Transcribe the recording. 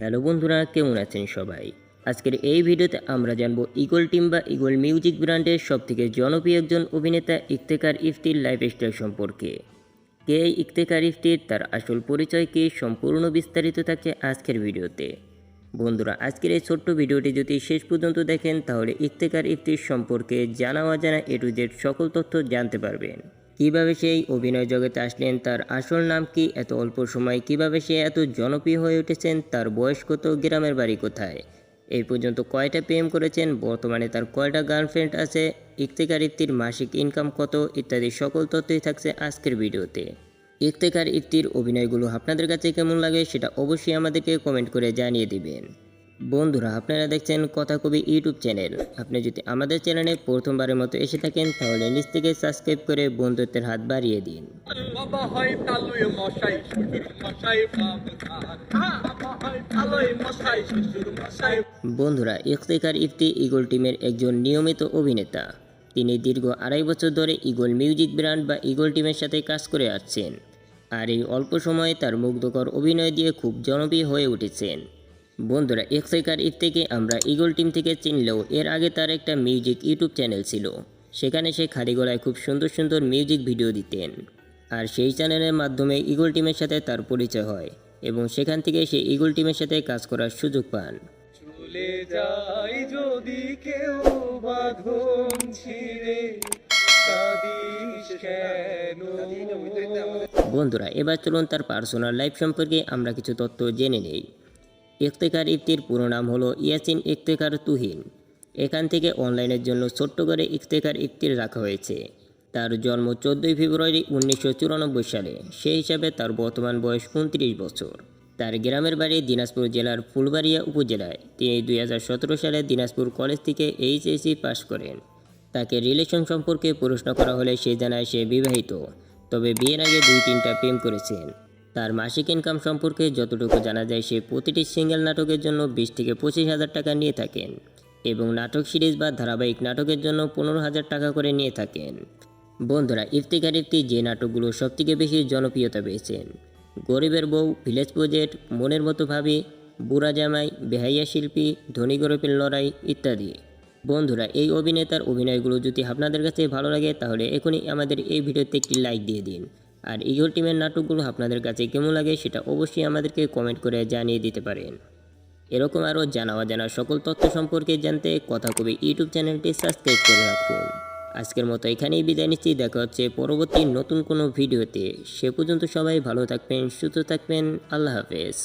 Hello বন্ধুরা, কেমন আছেন সবাই? আজকের এই ভিডিওতে আমরা জানব ইগল টিম বা ইগল মিউজিক ব্র্যান্ডের সবথেকে জনপ্রিয় একজন অভিনেতা ইফতেকার ইফতির লাইফস্টাইল সম্পর্কে। কে ইফতেকার ইফতির, তার আসল পরিচয় কি, সম্পূর্ণ বিস্তারিত থাকছে আজকের ভিডিওতে। বন্ধুরা, আজকের এই ছোট্ট ভিডিওটি যদি শেষ পর্যন্ত দেখেন, তাহলে ইফতেকার ইফতির সম্পর্কে জানা অজানা এ জেড সকল তথ্য জানতে পারবেন। কীভাবে সেই অভিনয় জগতে আসলেন, তার আসল নাম কি, এত অল্প সময় কীভাবে সে এত জনপ্রিয় হয়ে উঠেছেন, তার বয়স কত, গ্রামের বাড়ি কোথায়? এই পর্যন্ত কয়টা প্রেম করেছেন, বর্তমানে তার কয়টা গার্লফ্রেন্ড আছে ইফতেকার ইফতির মাসিক ইনকাম কত, ইত্যাদি সকল তথ্যই থাকছে আজকের ভিডিওতে। ইফতেকার ইফতির অভিনয়গুলো আপনাদের কাছে কেমন লাগে, সেটা অবশ্যই আমাদেরকে কমেন্ট করে জানিয়ে দিবেন। বন্ধুরা আপনারা দেখছেন কথা কবি ইউটিউব চ্যানেল। আপনি যদি আমাদের চ্যানেলে প্রথমবারের মতো এসে থাকেন তাহলে নিচ থেকে সাবস্ক্রাইব করে বন্ধুত্বের হাত বাড়িয়ে দিন। বন্ধুরা ইফতেখার ইফতি ইগল টিমের একজন নিয়মিত অভিনেতা। তিনি দীর্ঘ আড়াই বছর ধরে ইগল মিউজিক ব্র্যান্ড বা ইগল টিমের সাথে কাজ করে আসছেন। আর এই অল্প সময়ে তার মুগ্ধকর অভিনয় দিয়ে খুব জনপ্রিয় হয়ে উঠেছেন। বন্ধুরা ইফতেখার থেকে আমরা ইগল টিম থেকে চিনলেও এর আগে তার একটা মিউজিক ইউটিউব চ্যানেল ছিল। সেখানে সে খালি গলায় খুব সুন্দর সুন্দর মিউজিক ভিডিও দিতেন। আর সেই চ্যানেলের মাধ্যমে ইগল টিমের সাথে তার পরিচয় হয় এবং সেখান থেকে সে ইগল টিমের সাথে কাজ করার সুযোগ পান। চলে যাই যদি কেউ বাঁধন ছিঁড়ে বন্ধুরা এবার চলুন তার পার্সোনাল লাইফ সম্পর্কে আমরা কিছু তথ্য জেনে নেই। ইফতেখার ইফতির পুরো নাম হলো ইয়াসিন ইফতেখার তুহিন। এখান থেকে অনলাইনের জন্য ছোট্ট করে ইফতেখার ইফতির রাখা হয়েছে। তার জন্ম চোদ্দোই ফেব্রুয়ারি উনিশশো চুরানব্বই সালে। সেই হিসাবে তার বর্তমান বয়স উনত্রিশ বছর। তার গ্রামের বাড়ি দিনাজপুর জেলার ফুলবাড়িয়া উপজেলায়। তিনি দুই হাজার সতেরো সালে দিনাজপুর কলেজ থেকে এইচএসসি পাশ করেন। তাকে রিলেশন সম্পর্কে প্রশ্ন করা হলে সে জানায় সে বিবাহিত। তবে বিয়ের আগে দুই তিনটা প্রেম করেছেন। তার মাসিক ইনকাম সম্পর্কে যতটুকু জানা যায়, সে প্রতিটি সিঙ্গেল নাটকের জন্য বিশ থেকে পঁচিশ হাজার টাকা নিয়ে থাকেন এবং নাটক সিরিজ বা ধারাবাহিক নাটকের জন্য পনেরো হাজার টাকা করে নিয়ে থাকেন। বন্ধুরা ইফতিকার ইফতি যে নাটকগুলো সবথেকে বেশি জনপ্রিয়তা পেয়েছেন গরিবের বউ ভিলেজ প্রজেক্ট মনের মতো ভাবি, বুড়া জামাই, বেহাইয়া শিল্পী, ধনী গরিবের লড়াই ইত্যাদি। বন্ধুরা, এই অভিনেতার অভিনয়গুলো যদি আপনাদের কাছে ভালো লাগে, তাহলে এখনই আমাদের এই ভিডিওতে একটি লাইক দিয়ে দিন। আর ইগল টিমের নাটকগুলো আপনাদের কাছে কেমন লাগে সেটা অবশ্যই আমাদেরকে কমেন্ট করে জানিয়ে দিতে পারেন। এরকম আরও জানা অজানা সকল তথ্য সম্পর্কে জানতে কথা কবি ইউটিউব চ্যানেলটি সাবস্ক্রাইব করে রাখুন। আজকের মতো এখানেই বিদায় নিচ্ছি, দেখা হচ্ছে পরবর্তী নতুন কোনো ভিডিওতে। সে পর্যন্ত সবাই ভালো থাকবেন, সুস্থ থাকবেন, আল্লাহ হাফেজ।